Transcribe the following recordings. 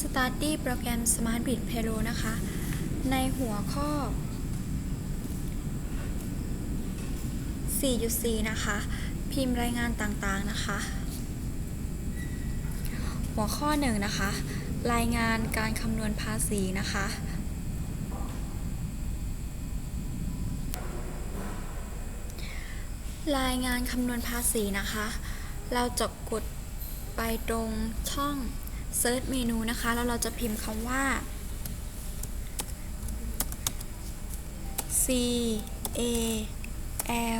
Study โปรแกรม Smart Bit Payroll นะคะ ในหัวข้อ 4.4 นะคะ พิมพ์รายงานต่างๆนะคะ หัวข้อ 1 นะคะ รายงานการคำนวณภาษีนะคะ รายงานคำนวณภาษีนะคะ เราจะกดไปตรงช่อง Search เมนูนะคะ แล้วเราจะพิมพ์คำว่า C A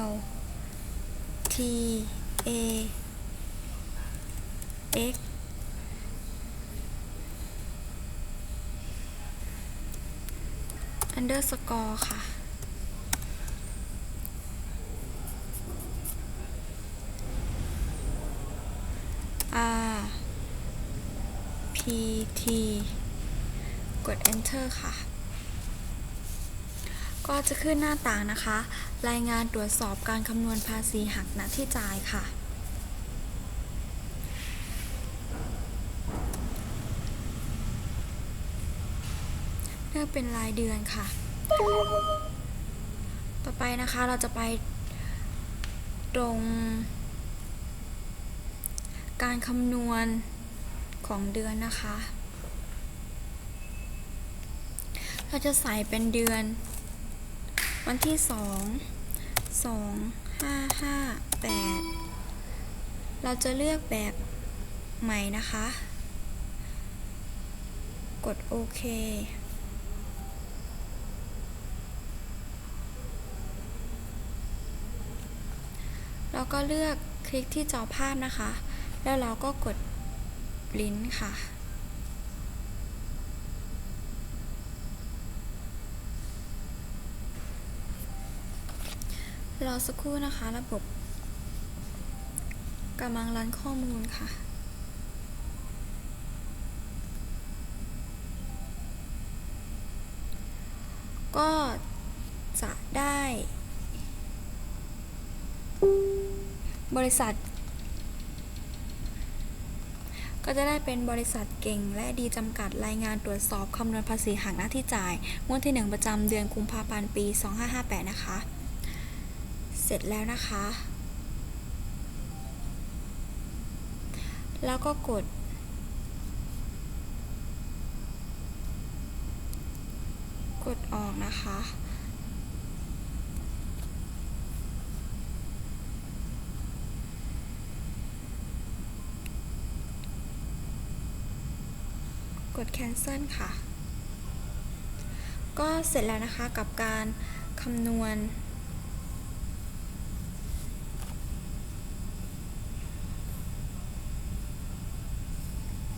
L T A X underscore ค่ะ P T กด enter ค่ะ ก็จะขึ้นหน้าต่างนะคะ รายงานตรวจสอบการคำนวณภาษีหักณที่จ่ายค่ะ เลือกเป็นรายเดือนค่ะ ต่อไปนะคะเราจะไปตรงการคำนวณ ของเดือนนะคะ เราจะใส่เป็นเดือน วันที่สองสองห้าห้าแปดเราจะเลือกแบบใหม่นะคะ กดโอเคแล้วก็เลือกคลิกที่จอภาพนะคะ แล้วเราก็กด ลิ้นค่ะ รอสักครู่นะคะ ระบบกำลังรันข้อมูลค่ะก็จะได้ บริษัท ก็จะได้เป็นบริษัทเก่ง และดีจำกัดรายงานตรวจสอบคำนวณภาษีหักหน้าที่จ่ายงวดที่ 1 ประจำเดือนกุมภาพันธ์ปี 2558 นะคะ เสร็จแล้วนะคะ แล้วก็กด กดออกนะคะ ก ด cancel ค่ะ ก็เสร็จแล้วนะคะกับการคำนวณ